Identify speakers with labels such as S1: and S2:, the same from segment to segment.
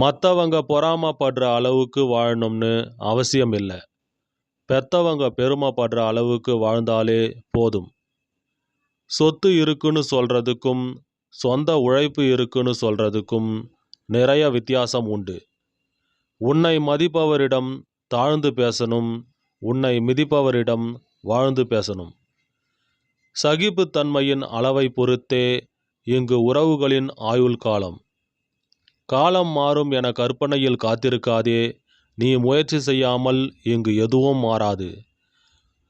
S1: மற்றவங்க பொறாமப்படுற அளவுக்கு வாழணும்னு அவசியம் இல்லை பெத்தவங்க பெருமைப்படுற அளவுக்கு வாழ்ந்தாலே போதும். சொத்து இருக்குன்னு சொல்கிறதுக்கும் சொந்த உழைப்பு இருக்குன்னு சொல்கிறதுக்கும் நிறைய வித்தியாசம் உண்டு. உன்னை மதிப்பவரிடம் தாழ்ந்து பேசணும் உன்னை மிதிப்பவரிடம் வாழ்ந்து பேசணும். சகிப்புத்தன்மையின் அளவை பொறுத்தே இங்கு உறவுகளின் ஆயுள் காலம் காலம் மாறும் என கற்பனையில் காத்திருக்காதே நீ முயற்சி செய்யாமல் இங்கு எதுவும் மாறாது.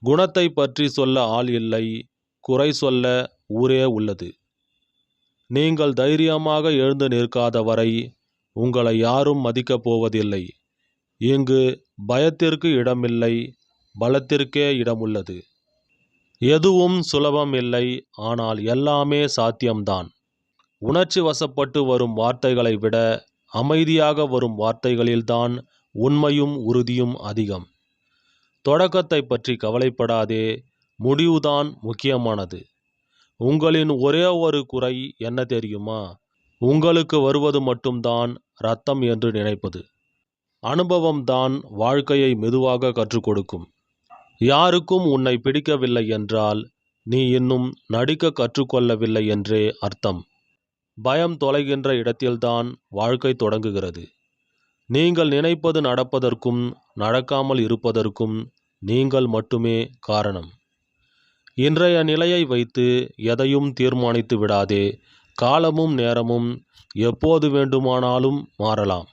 S1: குணத்தை பற்றி சொல்ல ஆள் இல்லை குறை சொல்ல ஊரே உள்ளது. நீங்கள் தைரியமாக எழுந்து நிற்காத வரை உங்களை யாரும் மதிக்கப் போவதில்லை. இங்கு பயத்திற்கு இடமில்லை பலத்திற்கே இடமுள்ளது. எதுவும் சுலபம் இல்லை ஆனால் எல்லாமே சாத்தியம்தான். உணர்ச்சி வசப்பட்டு வரும் வார்த்தைகளை விட அமைதியாக வரும் வார்த்தைகளில்தான் உண்மையும் உறுதியும் அதிகம். தொடக்கத்தை பற்றி கவலைப்படாதே முடிவுதான் முக்கியமானது. உங்களின் ஒரே ஒரு குறை என்ன தெரியுமா? உங்களுக்கு வருவது மட்டும்தான் ரத்தம் என்று நினைப்பது. அனுபவம்தான் வாழ்க்கையை மெதுவாக கற்றுக் கொடுக்கும். யாருக்கும் உன்னை பிடிக்கவில்லை என்றால் நீ இன்னும் நடிக்க கற்றுக்கொள்ளவில்லை என்றே அர்த்தம். பயம் தொலைகின்ற இடத்தில்தான் வாழ்க்கை தொடங்குகிறது. நீங்கள் நினைப்பது நடப்பதற்கும் நடக்காமல் இருப்பதற்கும் நீங்கள் மட்டுமே காரணம். இன்றைய நிலையை வைத்து எதையும் தீர்மானித்து விடாதே காலமும் நேரமும் எப்போது வேண்டுமானாலும் மாறலாம்.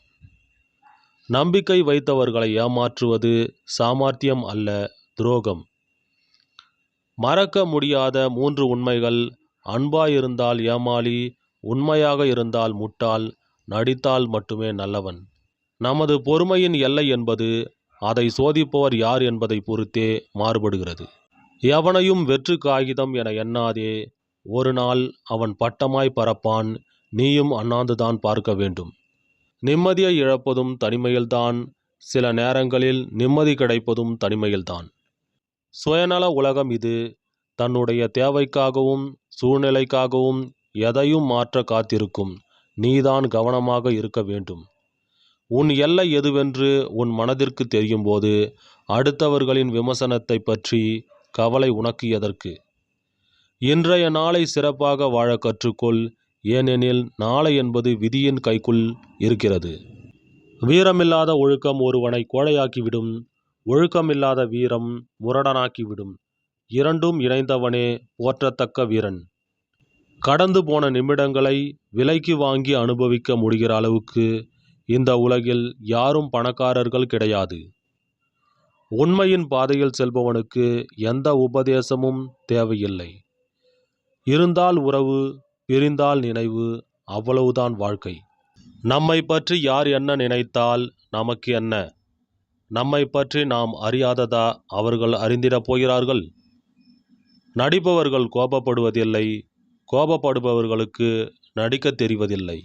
S1: நம்பிக்கை வைத்தவர்களை ஏமாற்றுவது சாமர்த்தியம் அல்ல துரோகம். மறக்க முடியாத மூன்று உண்மைகள் அன்பாயிருந்தால் ஏமாளி உண்மையாக இருந்தால் முட்டாள் நடித்தால் மட்டுமே நல்லவன். நமது பொறுமையின் எல்லை என்பது அதை சோதிப்பவர் யார் என்பதை பொறுத்தே மாறுபடுகிறது. எவனையும் வெற்று காகிதம் என எண்ணாதே ஒரு நாள் அவன் பட்டமாய் பறப்பான் நீயும் அண்ணாந்துதான் பார்க்க வேண்டும். நிம்மதியை இழப்பதும் தனிமையில்தான் சில நேரங்களில் நிம்மதி கிடைப்பதும் தனிமையில்தான். சுயநல உலகம் இது தன்னுடைய தேவைக்காகவும் சூழ்நிலைக்காகவும் எதையும் மாற்ற காத்திருக்கும். நீதான் கவனமாக இருக்க வேண்டும். உன் எல்லை எதுவென்று உன் மனதிற்கு தெரியும்போது அடுத்தவர்களின் விமர்சனத்தை பற்றி கவலை உனக்கு எதற்கு? இன்றைய நாளை சிறப்பாக வாழ கற்றுக்கொள். ஏனெனில் நாளை என்பது விதியின் கைக்குள் இருக்கிறது. வீரமில்லாத ஒழுக்கம் ஒருவனை கோழையாக்கிவிடும். ஒழுக்கமில்லாத வீரம் முரடனாக்கிவிடும். இரண்டும் இணைந்தவனே போற்றத்தக்க வீரன். கடந்து போன நிமிடங்களை விலைக்கு வாங்கி அனுபவிக்க முடிகிற அளவுக்கு இந்த உலகில் யாரும் பணக்காரர்கள் கிடையாது. உண்மையின் பாதையில் செல்பவனுக்கு எந்த உபதேசமும் தேவையில்லை. இருந்தால் உறவு பிரிந்தால் நினைவு அவ்வளவுதான் வாழ்க்கை. நம்மை பற்றி யார் என்ன நினைத்தால் நமக்கு என்ன? நம்மை பற்றி நாம் அறியாததா அவர்கள் அறிந்திடப் போகிறார்கள்? நடிப்பவர்கள் கோபப்படுவதில்லை கோபப்படுபவர்களுக்கு நடிக்கத் தெரிவதில்லை.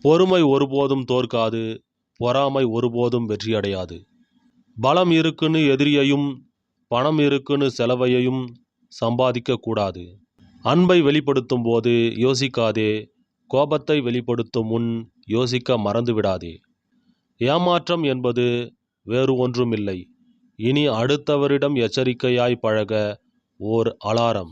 S1: பொறுமை ஒருபோதும் தோற்காது பொறாமை ஒருபோதும் வெற்றியடையாது. பலம் இருக்குன்னு எதிரியையும் பணம் இருக்குன்னு செலவையையும் சம்பாதிக்க கூடாது. அன்பை வெளிப்படுத்தும் போது யோசிக்காதே கோபத்தை வெளிப்படுத்தும் முன் யோசிக்க மறந்துவிடாதே. ஏமாற்றம் என்பது வேறு ஒன்றுமில்லை. இனி அடுத்தவரிடம் எச்சரிக்கையாய் பழக ஓர் அலாரம்.